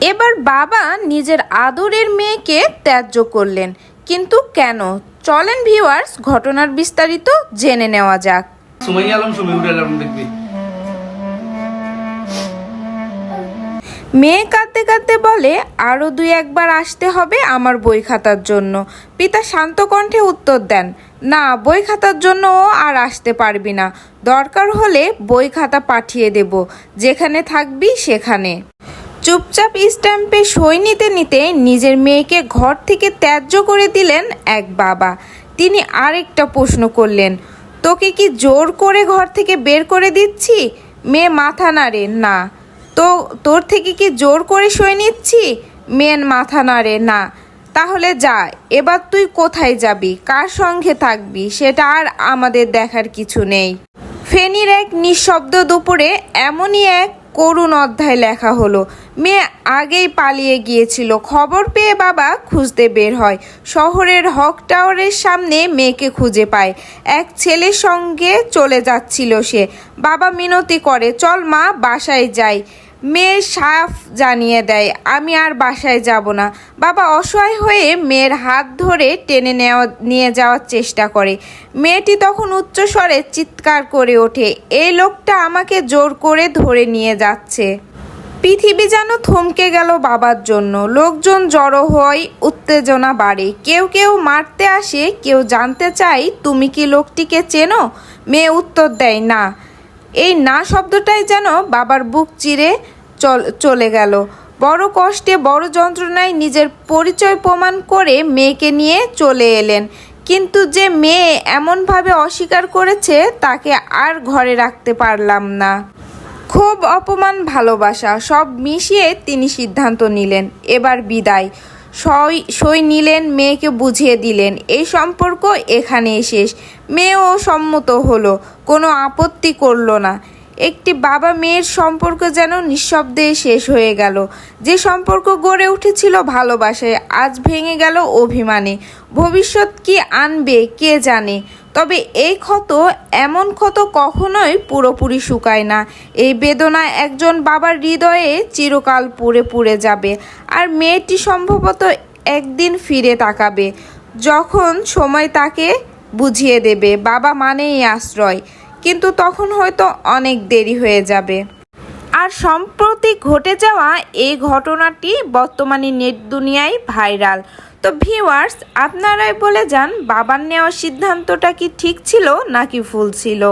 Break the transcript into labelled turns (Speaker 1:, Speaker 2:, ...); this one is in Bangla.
Speaker 1: এবার বাবা নিজের আদরের মেয়েকে ত্যায্য করলেন। কিন্তু কেন? চলেন ভিওয়ার্স ঘটনার বিস্তারিত জেনে নেওয়া যাক।
Speaker 2: সুমাইয়া আলম সমীউর আলম দেখবি।
Speaker 1: মেয়ে কাঁদতে কাঁদতে বলে আরও দুই একবার আসতে হবে আমার বই খাতার জন্য। পিতা শান্ত কণ্ঠে উত্তর দেন, না, বই খাতার জন্য ও আর আসতে পারবি না। দরকার হলে বই খাতা পাঠিয়ে দেব, যেখানে থাকবি সেখানে। চুপচাপ স্ট্যাম্পে সই নিতে নিতে নিজের মেয়েকে ঘর থেকে ত্যায্য করে দিলেন এক বাবা। তিনি আরেকটা প্রশ্ন করলেন, তোকে কি জোর করে ঘর থেকে বের করে দিচ্ছি? মেয়ে মাথা নাড়ে, না। তো তোর থেকে কি জোর করে সই নিচ্ছি? মেন মাথা নাড়ে, না, তাহলে যা, এবার তুই কোথায় যাবি? কার সঙ্গে থাকবি? সেটা আর আমাদের দেখার কিছু নেই। ফেনীর এক নিঃশব্দ দুপুরে এমনই এক করুণ অধ্যায় লেখা হলো। মেয়ে আগেই পালিয়ে গিয়েছিল। খবর পেয়ে বাবা খুঁজতে বের হয়। শহরের হক টাওয়ারের সামনে মেয়েকে খুঁজে পায়। এক ছেলের সঙ্গে চলে যাচ্ছিল সে। বাবা মিনতি করে, চল মা, বাসায় যাই। মেয়ে সাফ জানিয়ে দেয়, আমি আর বাসায় যাব না। বাবা অসহায় হয়ে মেয়ের হাত ধরে টেনে নেওয়া, নিয়ে যাওয়ার চেষ্টা করে। মেয়েটি তখন উচ্চস্বরে চিৎকার করে ওঠে, এই লোকটা আমাকে জোর করে ধরে নিয়ে যাচ্ছে। পৃথিবী যেন থমকে গেল বাবার জন্য। লোকজন জড়ো হয় উত্তেজনা বাড়ে। কেউ কেউ মারতে আসে, কেউ জানতে চায়, তুমি কি লোকটিকে চেনো? মেয়ে উত্তর দেয়, না। এই না শব্দটাই যেন বাবার বুক চিরে চল গেল। বড় কষ্টে, বড় যন্ত্রণায় নিজের পরিচয় প্রমাণ করে মেয়েকে নিয়ে চলে এলেন। কিন্তু যে মেয়ে এমনভাবে অস্বীকার করেছে, তাকে আর ঘরে রাখতে পারলাম না। খুব অপমান ভালোবাসা, সব মিশিয়ে তিনি সিদ্ধান্ত নিলেন। এবার বিদায়। সই সই নিলেন, মেয়েকে বুঝিয়ে দিলেন। এই সম্পর্ক এখানেই শেষ। মেয়েও সম্মত হলো, কোনো আপত্তি করল না। একটি বাবা মেয়ের সম্পর্ক যেন নিঃশব্দে শেষ হয়ে গেল। যে সম্পর্ক গড়ে উঠেছিল ভালোবাসায়, আজ ভেঙে গেল অভিমানে। ভবিষ্যৎ কি আনবে, কে জানে? তবে এই ক্ষত এমন ক্ষত কখনোই পুরোপুরি শুকায় না। এই বেদনা একজন বাবার হৃদয়ে চিরকাল পুড়ে পুড়ে যাবে আর মেয়েটি সম্ভবত একদিন ফিরে তাকাবে, যখন সময় তাকে বুঝিয়ে দেবে, বাবা মানেই আশ্রয়, কিন্তু তখন হয়তো অনেক দেরি হয়ে যাবে। আর সম্প্রতি ঘটে যাওয়া এই ঘটনাটি বর্তমানে নেট দুনিয়ায় ভাইরাল। তো ভিওয়ার্স আপনারাই বলে যান বাবার নেওয়া সিদ্ধান্তটা কি ঠিক ছিল নাকি ভুল ছিল?